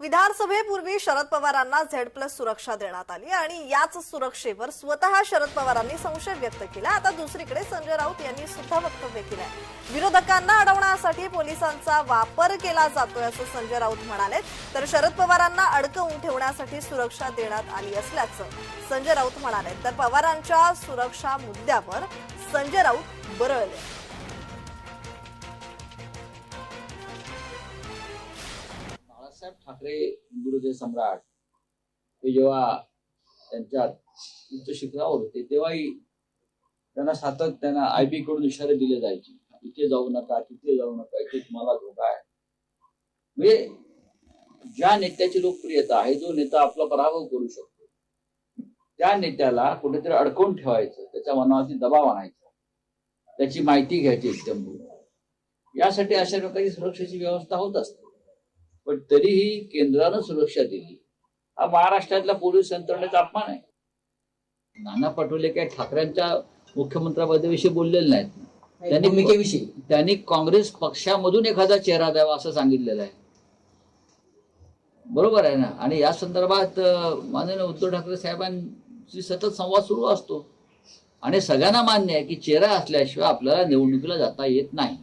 विधानसभेपूर्वी शरद पवारांना Z plus सुरक्षा देण्यात आली आणि याच सुरक्षेवर स्वतः शरद पवारांनी संशय व्यक्त केला. आता दुसरीकडे संजय राऊत यांनी सुद्धा वक्तव्य केलंय. विरोधकांना अडवण्यासाठी पोलिसांचा वापर केला जातोय असं संजय राऊत म्हणाले तर शरद पवारांना अडकवून ठेवण्यासाठी सुरक्षा देण्यात आली असल्याचं संजय राऊत म्हणाले तर पवारांच्या सुरक्षा मुद्द्यावर संजय राऊत बरळले. बाळासाहेब ठाकरे गुरुदेव सम्राट हे जेव्हा त्यांच्या उच्च शिखरावर होते तेव्हाही त्यांना सातत्यानं आय बी कडून इशारे दिले जायचे. इथे जाऊ नका तिथे जाऊ नका इथे तुम्हाला धोका आहे. म्हणजे ज्या नेत्याची लोकप्रियता आहे जो नेता आपला पराभव करू शकतो त्या नेत्याला कुठेतरी अडकवून ठेवायचं त्याच्या मनावरती दबाव आणायचा त्याची माहिती घ्यायची एकदम यासाठी अशा प्रकारची सुरक्षेची व्यवस्था होत असते. पण तरीही केंद्रानं सुरक्षा दिली. हा महाराष्ट्रातल्या पोलीस यंत्रणेचा अपमान आहे. नाना पटोले काही ठाकरेंच्या मुख्यमंत्र्यापदाविषयी बोललेले नाहीत. त्यांनी भूमिकेविषयी. त्यांनी काँग्रेस पक्षामधून एखादा चेहरा द्यावा असं सांगितलेलं आहे. बरोबर आहे ना? आणि या संदर्भात माननीय उद्धव ठाकरे साहेबांशी सतत संवाद सुरू असतो. आणि सगळ्यांना मान्य आहे की चेहरा असल्याशिवाय आपल्याला निवडणुकीला जाता येत नाही.